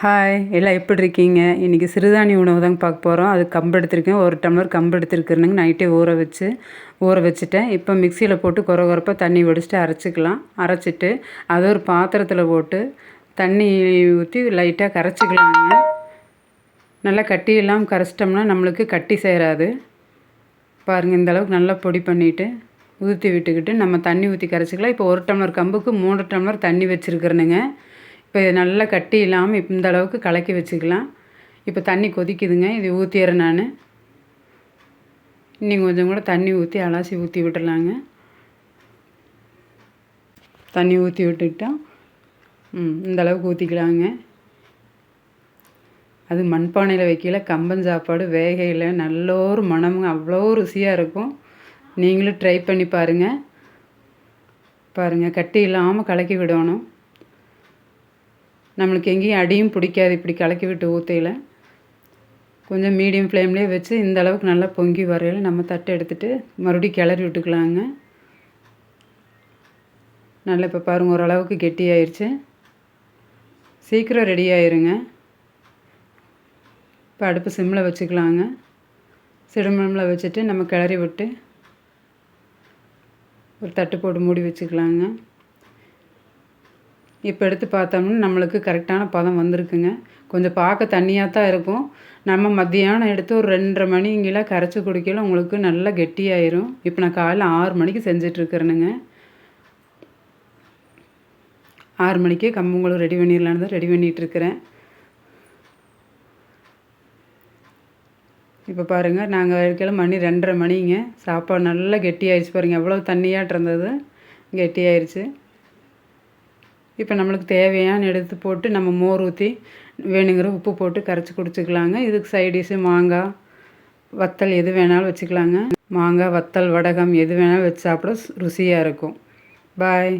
Hi எல்லாம் எப்படி இருக்கீங்க? இன்றைக்கி சிறுதானிய உணவு தாங்க பார்க்க போகிறோம் அது கம்பு எடுத்திருக்கேன். ஒரு டம்ளர் கம்பு எடுத்துருக்குறேனுங்க. நைட்டே ஊற வச்சு ஊற வச்சுட்டேன். இப்போ மிக்சியில் போட்டு குறை குறைப்பாக தண்ணி வடிச்சிட்டு அரைச்சிக்கலாம். அரைச்சிட்டு அதை ஒரு பாத்திரத்தில் போட்டு தண்ணி ஊற்றி லைட்டாக கரைச்சிக்கலாங்க. நல்லா கட்டி இல்லாமல் கரைச்சிட்டோம்னா நம்மளுக்கு கட்டி சேராது. பாருங்கள் இந்த அளவுக்கு நல்லா பொடி பண்ணிவிட்டு ஊற்றி விட்டுக்கிட்டு நம்ம தண்ணி ஊற்றி கரைச்சிக்கலாம். இப்போ ஒரு டம்ளர் கம்புக்கு மூணு டம்ளர் தண்ணி வச்சுருக்குறேனுங்க. இப்போ இது நல்லா கட்டி இல்லாமல் இப்போ இந்த அளவுக்கு கலக்கி வச்சுக்கலாம். இப்போ தண்ணி கொதிக்குதுங்க. இது ஊற்றிடுறேன் நான். இன்னும் கொஞ்சம் கூட தண்ணி ஊற்றி அலாசி ஊற்றி விட்டுடலாங்க தண்ணி ஊற்றி விட்டுக்கிட்டோம் ம் இந்த அளவுக்கு ஊற்றிக்கலாங்க அது மண்பானையில் வைக்கல கம்பன் சாப்பாடு வேகையில் நல்ல ஒரு மனமும் அவ்வளோ ருசியாக இருக்கும். நீங்களும் ட்ரை பண்ணி பாருங்கள் பாருங்கள் கட்டி இல்லாமல் கலக்கி விடணும். நம்மளுக்கு எங்கேயும் அடியும் பிடிக்காது இப்படி கலக்கி விட்டு ஊற்றையில் கொஞ்சம் மீடியம் ஃப்ளேம்லேயே வச்சு இந்த அளவுக்கு நல்லா பொங்கி வரையில் நம்ம தட்டை எடுத்துகிட்டு மறுபடியும் கிளறி விட்டுக்கலாங்க. நல்லா இப்போ பாருங்கள் ஓரளவுக்கு கெட்டியாயிருச்சு. சீக்கிரம் ரெடி ஆயிருங்க. இப்போ அடுப்பு சிம்மில் வச்சுக்கலாங்க. சிடுமில் வச்சுட்டு நம்ம கிளறி விட்டு ஒரு தட்டு போட்டு மூடி வச்சுக்கலாங்க. இப்போ எடுத்து பார்த்தோம்னா நம்மளுக்கு கரெக்டான பதம் வந்திருக்குங்க. கொஞ்சம் பார்க்க தண்ணியாக தான் இருக்கும். நம்ம மத்தியானம் எடுத்து ஒரு ரெண்டரை மணிங்கெல்லாம் கரைச்சி குடிக்கல உங்களுக்கு நல்லா கெட்டியாயிரும். இப்போ நான் காலையில் ஆறு மணிக்கு செஞ்சிட்ருக்கிறேனுங்க. ஆறு மணிக்கே கம்பங்களும் ரெடி பண்ணிடலான்னு தான் ரெடி பண்ணிகிட்ருக்கிறேன் இப்போ பாருங்கள் நாங்கள் இருக்கிற மணி ரெண்டரை மணிங்க. சாப்பாடு நல்லா கெட்டியாயிடுச்சு பாருங்கள் எவ்வளோ தண்ணியாட்டு இருந்தது. கெட்டியாயிருச்சு. இப்போ நம்மளுக்கு தேவையான எடுத்து போட்டு நம்ம மோர் ஊற்றி வேணுங்கிற உப்பு போட்டு கரைச்சி குடிச்சிக்கலாங்க. இதுக்கு சைடிஷு மாங்காய் வத்தல் எது வேணாலும் வச்சுக்கலாங்க. மாங்காய் வத்தல் வடகம் எது வேணாலும் வச்சு சாப்பிட ருசியாக இருக்கும். பாய்